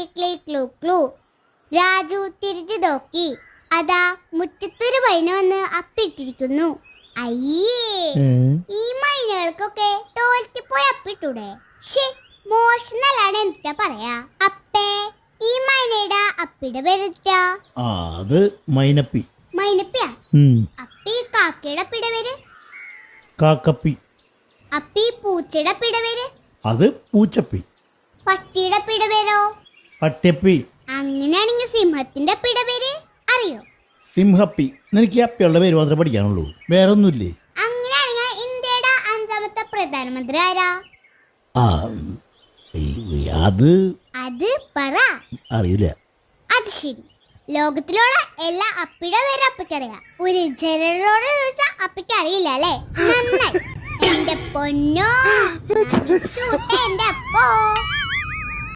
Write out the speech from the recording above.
ക്ലൈ ക്ലൈ ക്ലൂ ക്ലൂ രാജു തിരിച്ചു നോക്കി. അതാ മുറ്റത്തൊരു മൈന വന്ന് അപ്പിട്ടിരിക്കുന്നു. അയ്യേ ഈ മൈനകൾക്കൊക്കെ തോൽത്തി പോയി അപ്പിട്ടൂടെ? മോശം എന്താ പറയാ? അപ്പേ ഈ മൈനയുടെ അപ്പിയുടെ പേരിട്ടാ ആ അത് മൈനപ്പി. മൈനപ്പിയ? അപ്പി കാക്കയുടെ അപ്പിയുടെ പേര്? കാക്കപ്പി. അപ്പി പൂച്ചയുടെ അപ്പിയുടെ പേര്? അത് പൂച്ചപ്പി. പട്ടിയുടെ അപ്പിയുടെ പേരോ? പട്ടിയപ്പി. അങ്ങനെയാണെങ്കിൽ സിംഹത്തിന്റെ അപ്പിയുടെ പേര് അറിയോ? സിംഹപ്പി. നിനക്ക് ഈ അപ്പിയുടെ പേര് മാത്രമേ പഠിക്കാനുള്ളൂ. വേറെ ഒന്നുമില്ലേ അങ്ങനെയാണെങ്കിൽ ഇന്ത്യയുടെ അഞ്ചാമത്തെ പ്രധാനമന്ത്രി ആരാ? ആ ഈ, അത് അത് പറ. അറിയില്ല. അത് ശരി. ലോകത്തിലുള്ള എല്ലാ അപ്പിയുടെ പേര് അപ്പിക്കറിയാം. ഒരു ജനറലോട് ചോദിച്ചാൽ അപ്പിക്ക് അറിയില്ല അല്ലേ? നന്നായി. എന്റെ പൊന്നോ നമിച്ചൂട്ടെ എന്റെ അപ്പോ.